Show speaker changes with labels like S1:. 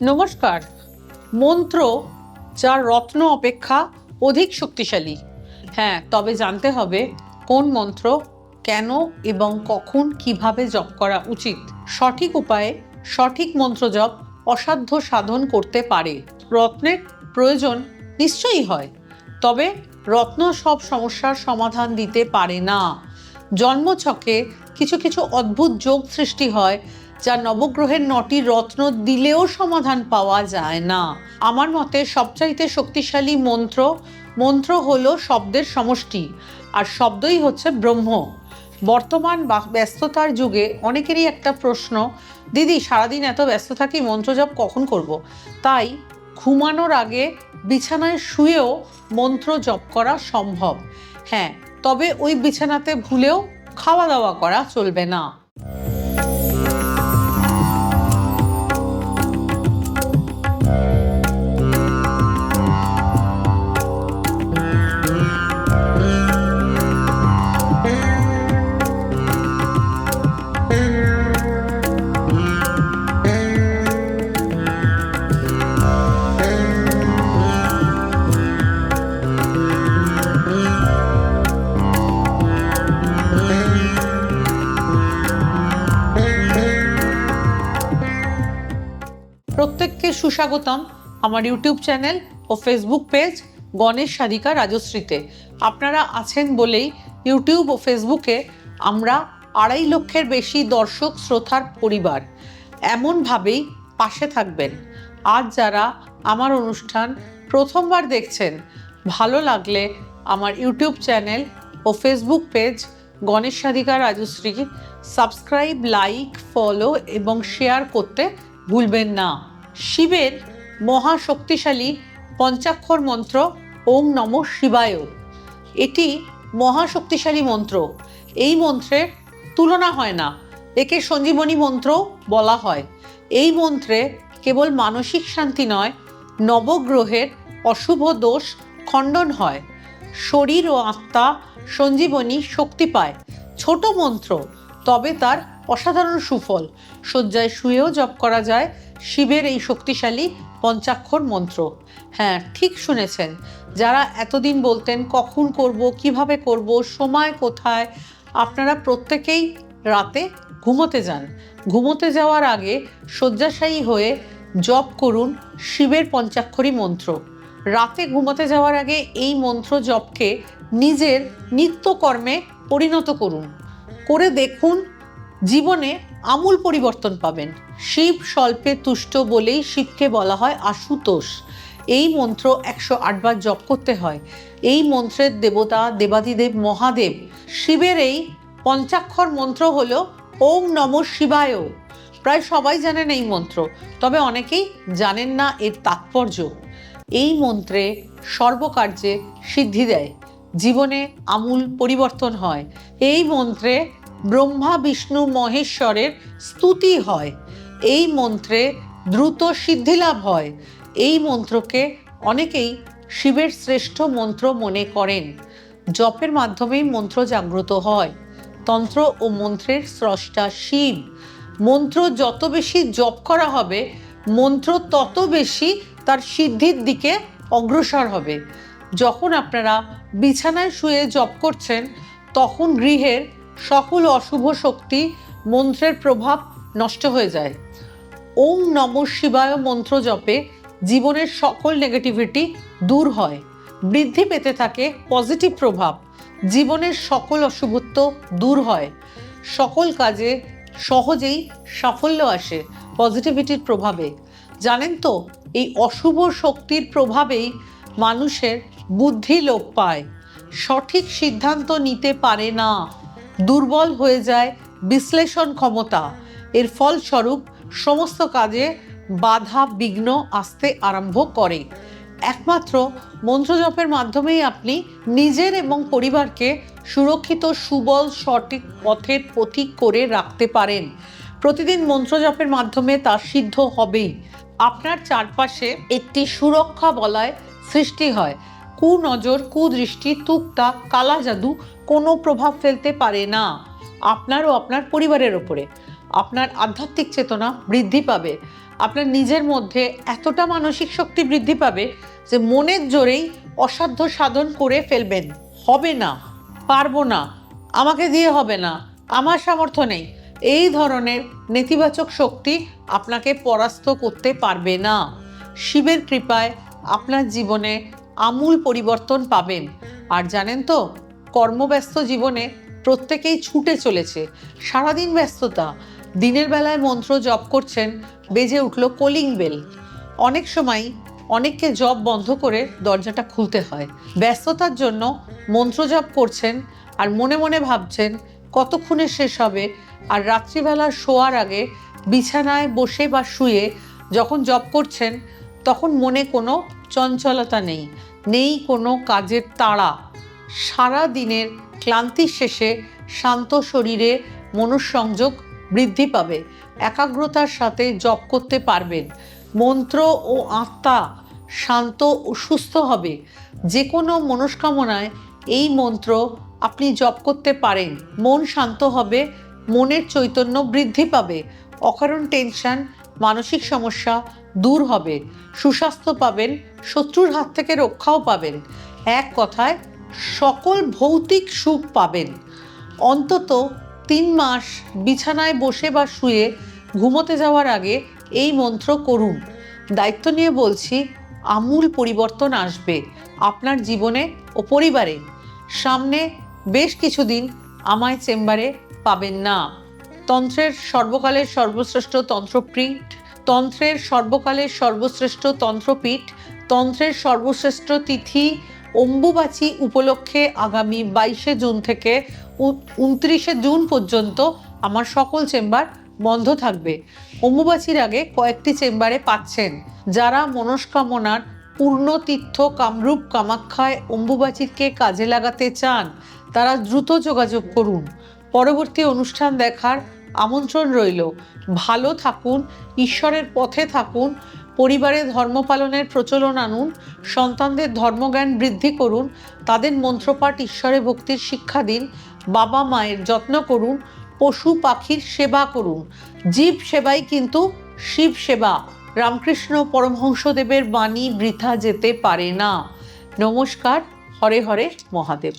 S1: নমস্কার। মন্ত্র, যার রত্ন অপেক্ষা অধিক শক্তিশালী। হ্যাঁ তবে জানতে হবে কোন মন্ত্র কেন এবং কখন কীভাবে জপ করা উচিত। সঠিক উপায়ে সঠিক মন্ত্র জপ অসাধ্য সাধন করতে পারে। রত্নের প্রয়োজন নিশ্চয়ই হয়, তবে রত্ন সব সমস্যার সমাধান দিতে পারে না। জন্মছকে কিছু কিছু অদ্ভুত যোগ সৃষ্টি হয় যা নবগ্রহের নটি রত্ন দিলেও সমাধান পাওয়া যায় না। আমার মতে সবচাইতে শক্তিশালী মন্ত্র মন্ত্র হলো শব্দের সমষ্টি, আর শব্দই হচ্ছে ব্রহ্ম। বর্তমান বা- ব্যস্ততার যুগে অনেকেরই একটা প্রশ্ন, দিদি, সারাদিন এত ব্যস্ত থাকি মন্ত্র জপ কখন করব। তাই ঘুমানোর আগে বিছানায় শুয়েও মন্ত্র জপ করা সম্ভব। হ্যাঁ তবে ওই বিছানাতে ভুলেও খাওয়া দাওয়া করা চলবে না। সুস্বাগতম আমার ইউটিউব চ্যানেল ও ফেসবুক পেজ গণেশ সাধিকা রাজশ্রীতে। আপনারা আছেন বলেই ইউটিউব ও ফেসবুকে আমরা আড়াই লক্ষের বেশি দর্শক, শ্রোতার পরিবার এমনভাবেই পাশে থাকবেন। আজ যারা আমার অনুষ্ঠান প্রথমবার দেখছেন, ভালো লাগলে আমার ইউটিউব চ্যানেল ও Facebook page Ganesh Sadhika Rajashree subscribe, like, follow এবং শেয়ার করতে ভুলবেন না। শিবের মহাশক্তিশালী পঞ্চাক্ষর মন্ত্র ওং নম শিবায়। এটি মহাশক্তিশালী মন্ত্র। এই মন্ত্রের তুলনা হয় না। একে সঞ্জীবনী মন্ত্র বলা হয়। এই মন্ত্রে কেবল মানসিক শান্তি নয়, নবগ্রহের অশুভ দোষ খণ্ডন হয়। শরীর ও আত্মা সঞ্জীবনী শক্তি পায়। ছোট মন্ত্র, তবে তার অসাধারণ সুফল। শয্যায় শুয়েও জপ করা যায়। শিবের এই শক্তিশালী পঞ্চাক্ষর মন্ত্র। হ্যাঁ ঠিক শুনেছেন। যারা এতদিন বলতেন, কখন করব, কীভাবে করব, সময় কোথায়? আপনারা প্রত্যেকেই রাতে ঘুমোতে যান। ঘুমোতে যাওয়ার আগে শয্যাশায়ী হয়ে জপ করুন শিবের পঞ্চাক্ষরী মন্ত্র। রাতে ঘুমোতে যাওয়ার আগে এই মন্ত্র জপকে নিজের নিত্যকর্মে পরিণত করুন। করে দেখুন জীবনে আমূল পরিবর্তন পাবেন। শিব স্বল্পে তুষ্ট বলেই শিবকে বলা হয় আশুতোষ। এই মন্ত্র একশো আটবার জপ করতে হয়। এই মন্ত্রের দেবতা, দেবাদিদেব, মহাদেব, শিবের এই পঞ্চাক্ষর মন্ত্র হল ওম নম শিবায়। প্রায় সবাই জানেন এই মন্ত্র, তবে অনেকেই জানেন না এর তাৎপর্য। এই মন্ত্রে সর্বকার্যে সিদ্ধি দেয়। জীবনে আমূল পরিবর্তন হয়। এই মন্ত্রে ব্রহ্মা, বিষ্ণু, মহেশ্বরের স্তুতি হয়। এই মন্ত্রে দ্রুত সিদ্ধিলাভ হয়। এই মন্ত্রকে অনেকেই শিবের শ্রেষ্ঠ মন্ত্র মনে করেন। জপের মাধ্যমেই মন্ত্র জাগ্রত হয়। তন্ত্র ও মন্ত্রের স্রষ্টা শিব। মন্ত্র যত বেশি জপ করা হবে, মন্ত্র তত বেশি তার সিদ্ধির দিকে অগ্রসর হবে। যখন আপনারা বিছানায় শুয়ে জপ করছেন, তখন গৃহের সকল অশুভ শক্তি মন্ত্রের প্রভাব নষ্ট হয়ে যায়। ওম নম শিবায় মন্ত্র জপে জীবনের সকল নেগেটিভিটি দূর হয়। বৃদ্ধি পেতে থাকে পজিটিভ প্রভাব। জীবনের সকল অশুভত্ব দূর হয়। সকল কাজে সহজেই সাফল্য আসে পজিটিভিটির প্রভাবে। জানেন তো, এই অশুভ শক্তির প্রভাবেই মানুষের বুদ্ধি লোপ পায়। সঠিক সিদ্ধান্ত নিতে পারে না। দুর্বল হয়ে যায় বিশ্লেষণ ক্ষমতা। এর ফলস্বরূপ সমস্ত কাজে বাধা বিঘ্ন আসতে আরম্ভ করে। একমাত্র মন্ত্রজপের মাধ্যমেই আপনি নিজের এবং পরিবারকে সুরক্ষিত, সুবল, সঠিক পথের পথিক করে রাখতে পারেন। প্রতিদিন মন্ত্রজপের মাধ্যমে তা সিদ্ধ হবেই। আপনার চারপাশে একটি সুরক্ষা বলয় সৃষ্টি হয়। কুনজর, কুদৃষ্টি তুকতাক কালা জাদু কোনো প্রভাব ফেলতে পারে না। আপনার ও আপনার পরিবারের ওপরে। আপনার আধ্যাত্মিক চেতনা বৃদ্ধি পাবে। আপনার নিজের মধ্যে এতটা মানসিক শক্তি বৃদ্ধি পাবে যে মনের জোরেই অসাধ্য সাধন করে ফেলবেন। হবে না। পারব না। আমাকে দিয়ে হবে না। আমার সামর্থ্য নেই। এই ধরনের নেতিবাচক শক্তি আপনাকে পরাস্ত করতে পারবে না। শিবের কৃপায় আপনার জীবনে আমূল পরিবর্তন পাবেন। আর জানেন তো কর্মব্যস্ত জীবনে প্রত্যেকেই ছুটে চলেছে। সারাদিন ব্যস্ততা, দিনের বেলায় মন্ত্র জপ করছেন, বেজে উঠল কলিং বেল অনেক সময় অনেককে জব বন্ধ করে দরজাটা খুলতে হয়। ব্যস্ততার জন্য মন্ত্র জপ করছেন আর মনে মনে ভাবছেন, কতক্ষণে শেষ হবে? আর রাত্রিবেলা শোয়ার আগে বিছানায় বসে বা শুয়ে যখন জব করছেন, তখন মনে কোনো চঞ্চলতা নেই নেই কোনো কাজের তাড়া। সারা দিনের ক্লান্তির শেষে শান্ত শরীরে মনঃসংযোগ বৃদ্ধি পাবে। একাগ্রতার সাথে জপ করতে পারবেন। মন্ত্র ও আত্মা শান্ত ও সুস্থ হবে। যে কোনো মনস্কামনায় এই মন্ত্র আপনি জপ করতে পারেন। মন শান্ত হবে, মনের চৈতন্য বৃদ্ধি পাবে, অকারণ টেনশন, মানসিক সমস্যা দূর হবে। সুস্বাস্থ্য পাবেন, শত্রুর হাত থেকে রক্ষাও পাবেন। এক কথায় সকল ভৌতিক সুখ পাবেন। অন্তত তিন মাস বিছানায় বসে বা শুয়ে ঘুমোতে যাওয়ার আগে এই মন্ত্র করুন। দায়িত্ব নিয়ে বলছি, আমূল পরিবর্তন আসবে আপনার জীবনে ও পরিবারে। সামনে বেশ কিছুদিন আমায় চেম্বারে পাবেন না। তন্ত্রের সর্বকালের সর্বশ্রেষ্ঠ তন্ত্রপীঠ, তন্ত্রের সর্বকালের সর্বশ্রেষ্ঠ তন্ত্রপীঠ, তন্ত্রের সর্বশ্রেষ্ঠ তিথি অম্বুবাচী উপলক্ষে আগামী বাইশে জুন থেকে উনত্রিশে জুন পর্যন্ত আমার সকল চেম্বার বন্ধ থাকবে। অম্বুবাচীর আগে কয়েকটি চেম্বারে পাচ্ছেন। যারা মনস্কামনার পূর্ণ তীর্থ কামরূপ কামাখ্যায় অম্বুবাচীকে কাজে লাগাতে চান, তারা দ্রুত যোগাযোগ করুন। পরবর্তী অনুষ্ঠান দেখার আমন্ত্রণ রইল। ভালো থাকুন, ঈশ্বরের পথে থাকুন পরিবারে ধর্ম পালনের প্রচলন আনুন, সন্তানদের ধর্মজ্ঞান বৃদ্ধি করুন, তাদের মন্ত্রপাঠ ঈশ্বরে ভক্তির শিক্ষা দিন, বাবা মায়ের যত্ন করুন, পশু পাখির সেবা করুন। জীব সেবাই কিন্তু শিব সেবা। রামকৃষ্ণ পরমহংসদেবের বাণী বৃথা যেতে পারে না। নমস্কার, হরে হরে মহাদেব।